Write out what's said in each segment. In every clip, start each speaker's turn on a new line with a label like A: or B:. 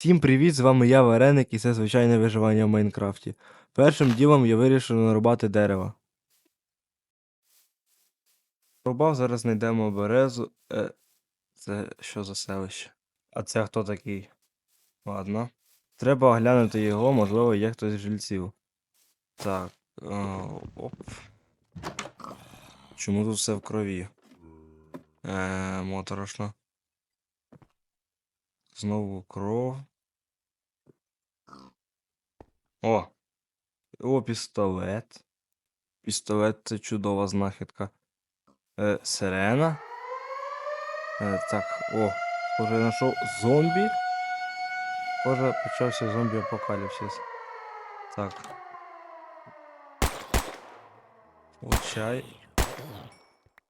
A: Всім привіт, з вами я Вареник і це звичайне виживання в Майнкрафті. Першим ділом я вирішив нарубати дерево. Рубав, зараз знайдемо березу. Е, це що за селище? А це хто такий? Ладно. Треба оглянути його, можливо, є хтось з жильців. Так. Е, оп. Чому тут все в крові? Е, моторошно. Знову кров. О! О, пістолет. Пістолет це чудова знахідка. Е, сирена. Е, так, о, схоже, знайшов зомбі. Схоже, почався зомбі апокаліпсис. Так. Чай.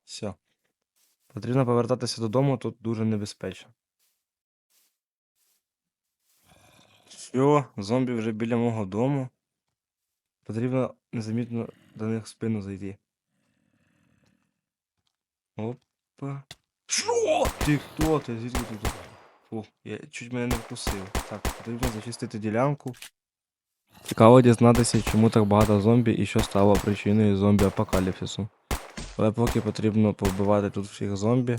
A: Все. Потрібно повертатися додому, тут дуже небезпечно. Все, зомбі вже біля мого дому. Потрібно незамітно до них в спину зайти. Опа. Що? Ти хто ти? Звідки ти тут? Фу, я чуть мене не вкусив. Так, потрібно зачистити ділянку. Цікаво дізнатися, чому так багато зомбі і що стало причиною зомбі-апокаліпсису. Але поки потрібно повбивати тут всіх зомбі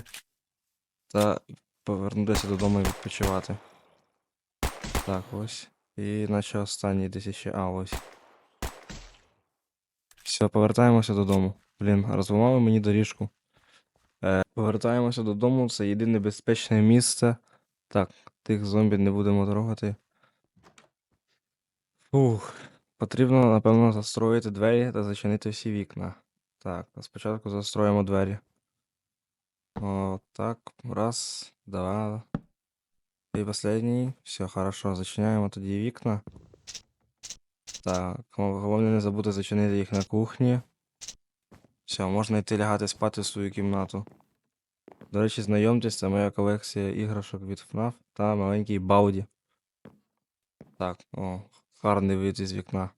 A: та повернутися додому і відпочивати. Так, ось. І наче останній десь ще. А, ось. Все, повертаємося додому. Блін, розламали мені доріжку. Е, повертаємося додому, це єдине безпечне місце. Так, тих зомбі не будемо трогати. Фух. Потрібно, напевно, застроїти двері та зачинити всі вікна. Так, спочатку застроїмо двері. О, так, раз, два. І последній. Все, хорошо, зачиняємо тоді вікна. Так, головне не забути зачинити їх на кухні. Все, можна йти лягати спати в свою кімнату. До речі, знайомтесь, це моя колекція іграшок від FNAF та маленький Бауді. Так, о, гарний вид із вікна.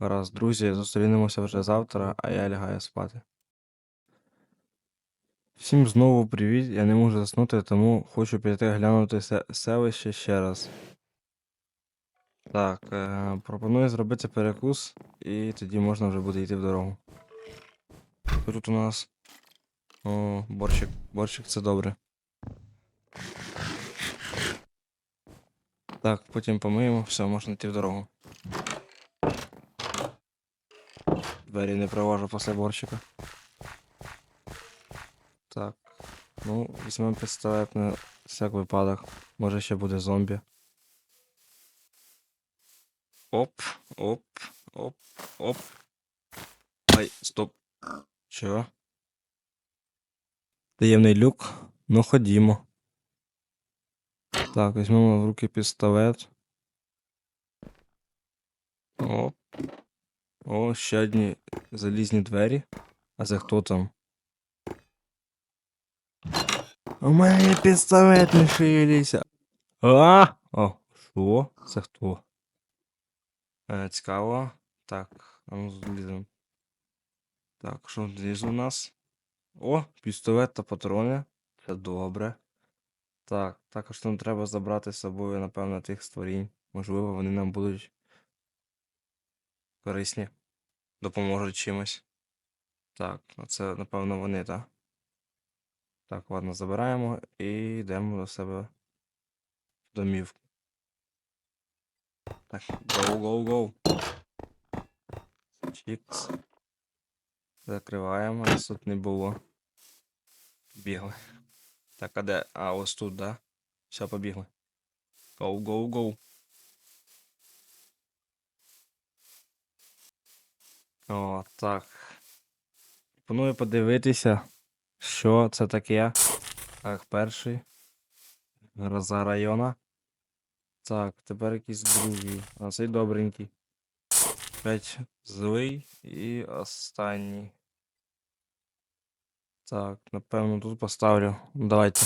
A: Раз, друзі, зустрінемося вже завтра, а я лягаю спати. Всім знову привіт, я не можу заснути, тому хочу піти глянути селище ще раз. Так, е, пропоную зробити перекус, і тоді можна вже буде йти в дорогу. Тут у нас. О, борщик. Борщик це добре. Так, потім помиємо, все, можна йти в дорогу. Двері не провожу після борщика. Так. Ну, візьмемо пістолет на всяк випадок. Може ще буде зомбі. Оп, оп, оп, оп. Ай, стоп. Чого? Таємний люк. Ну ходімо. Так, візьмемо в руки пістолет. Оп. О, ще одні залізні двері. А це хто там? У мене пістолет, не. А! О, що? Це хто? Е, цікаво. Так, а ну зліземо. Так, що знизу у нас? О, пістолет та патрони. Це добре. Так, також нам треба забрати з собою, напевно, тих створінь. Можливо, вони нам будуть корисні. Допоможуть чимось. Так, ну це, напевно, вони, так? Так, ладно, забираємо і йдемо до себе в домівку. Так, гоу, гоу, гоу. Чікс. Закриваємо, нас тут не було. Бігли. Так, а де? А, ось тут, да? Все, побігли. Гоу, гоу, гоу. О, так. Пропоную подивитися, що це таке. Так, перший. Гроза района. Так, тепер якийсь другий. А цей добренький. П'ять злий і останній. Так, напевно, тут поставлю. Давайте.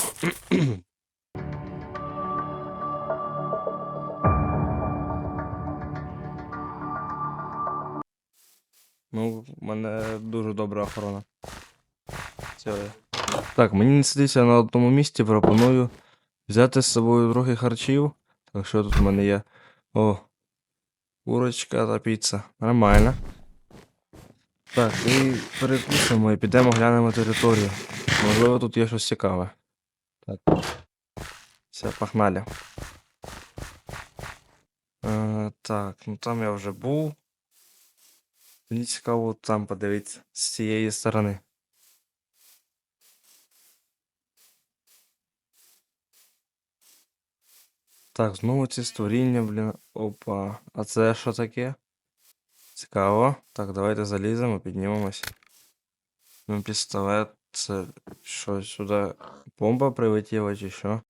A: Ну, в мене дуже добра охорона. Все. Так, мені не сидиться на одному місці, пропоную взяти з собою трохи харчів Так, що тут в мене є? О, курочка та піца. Нормально. Так, і перекусимо і підемо глянемо територію. Можливо, тут є щось цікаве. Так. Все, погнали. Е, так, ну там я вже був. Мені цікаво там подивитися з цієї сторони. Так, знову ці створіння, блін. Опа. А це що таке? Цікаво. Так, давайте заліземо, піднімемось. Ну, пістолет, це що сюди? Бомба прилетіла чи що?